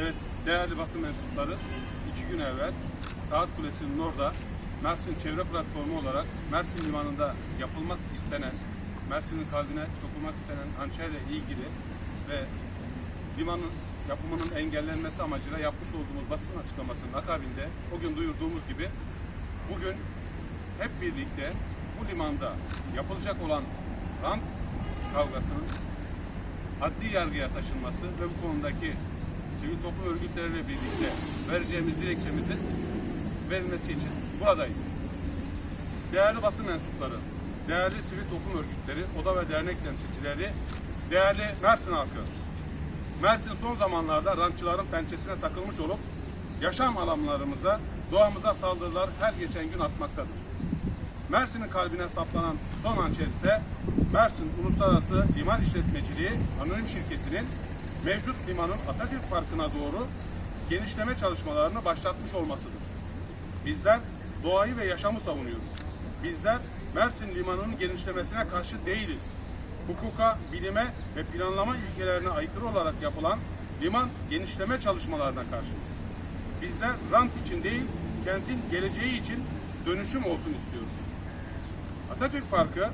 Evet, değerli basın mensupları, iki gün evvel Saat Kulesi'nin orada Mersin Çevre Platformu olarak Mersin Limanı'nda yapılmak istenen, Mersin'in kalbine sokulmak istenen hançerle ilgili ve limanın yapımının engellenmesi amacıyla yapmış olduğumuz basın açıklamasının akabinde o gün duyurduğumuz gibi bugün hep birlikte bu limanda yapılacak olan rant kavgasının adli yargıya taşınması ve bu konudaki sivil toplum örgütleriyle birlikte vereceğimiz dilekçemizin verilmesi için buradayız. Değerli basın mensupları, değerli sivil toplum örgütleri, oda ve dernek temsilcileri, değerli Mersin halkı. Mersin son zamanlarda rantçıların pençesine takılmış olup yaşam alanlarımıza, doğamıza saldırılar her geçen gün artmaktadır. Mersin'in kalbine saplanan son hançer ise Mersin Uluslararası Liman İşletmeciliği Anonim Şirketi'nin mevcut limanın Atatürk Parkı'na doğru genişleme çalışmalarını başlatmış olmasıdır. Bizler doğayı ve yaşamı savunuyoruz. Bizler Mersin Limanı'nın genişlemesine karşı değiliz. Hukuka, bilime ve planlama ilkelerine aykırı olarak yapılan liman genişleme çalışmalarına karşıyız. Bizler rant için değil, kentin geleceği için dönüşüm olsun istiyoruz. Atatürk Parkı,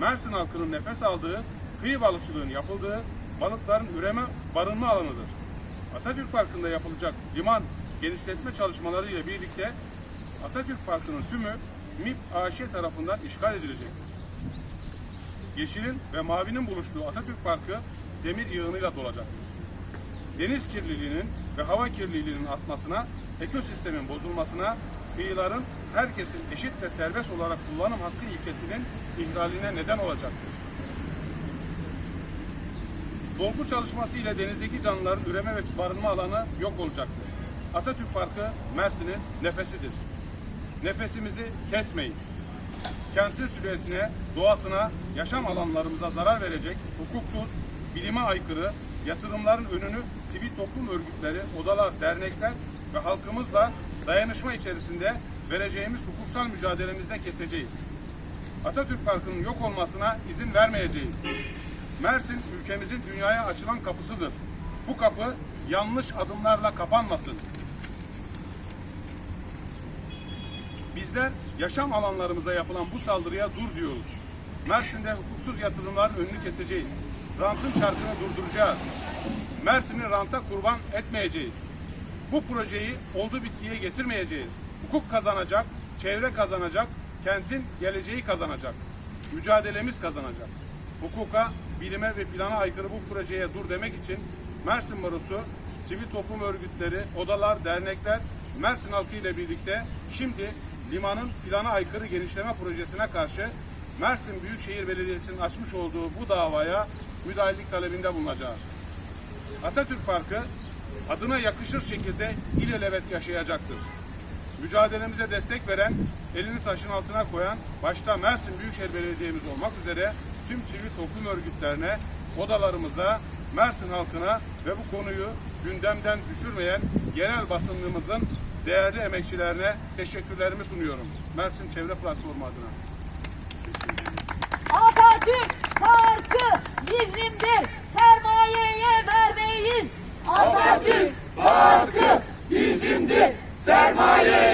Mersin halkının nefes aldığı, kıyı balıkçılığının yapıldığı, balıkların üreme, barınma alanıdır. Atatürk Parkı'nda yapılacak liman genişletme çalışmaları ile birlikte Atatürk Parkı'nın tümü MİP AŞ tarafından işgal edilecektir. Yeşilin ve mavinin buluştuğu Atatürk Parkı demir yığınıyla dolacaktır. Deniz kirliliğinin ve hava kirliliğinin artmasına, ekosistemin bozulmasına, kıyıların herkesin eşit ve serbest olarak kullanım hakkı ilkesinin ihlaline neden olacaktır. Dolgu çalışması ile denizdeki canlıların üreme ve barınma alanı yok olacaktır. Atatürk Parkı Mersin'in nefesidir. Nefesimizi kesmeyin. Kentin silüetine, doğasına, yaşam alanlarımıza zarar verecek, hukuksuz, bilime aykırı, yatırımların önünü sivil toplum örgütleri, odalar, dernekler ve halkımızla dayanışma içerisinde vereceğimiz hukuksal mücadelemizde keseceğiz. Atatürk Parkı'nın yok olmasına izin vermeyeceğiz. Mersin ülkemizin dünyaya açılan kapısıdır. Bu kapı yanlış adımlarla kapanmasın. Bizler yaşam alanlarımıza yapılan bu saldırıya dur diyoruz. Mersin'de hukuksuz yatırımların önünü keseceğiz. Rantın çarkını durduracağız. Mersin'i ranta kurban etmeyeceğiz. Bu projeyi oldu bittiye getirmeyeceğiz. Hukuk kazanacak, çevre kazanacak, kentin geleceği kazanacak. Mücadelemiz kazanacak. Hukuka, bilime ve plana aykırı bu projeye dur demek için Mersin Barosu, sivil toplum örgütleri, odalar, dernekler, Mersin halkı ile birlikte şimdi limanın plana aykırı genişleme projesine karşı Mersin Büyükşehir Belediyesi'nin açmış olduğu bu davaya müdahalelik talebinde bulunacağız. Atatürk Parkı adına yakışır şekilde ilelebet yaşayacaktır. Mücadelemize destek veren, elini taşın altına koyan, başta Mersin Büyükşehir Belediye'miz olmak üzere tüm sivil toplum örgütlerine, odalarımıza, Mersin halkına ve bu konuyu gündemden düşürmeyen yerel basınlığımızın değerli emekçilerine teşekkürlerimi sunuyorum. Mersin Çevre Platformu adına. Atatürk Parkı bizimdir. Sermayeye vermeyiz. Atatürk Parkı bizimdir. Sermayeye vermeyiz. Atatürk Parkı bizimdir. Sermayeye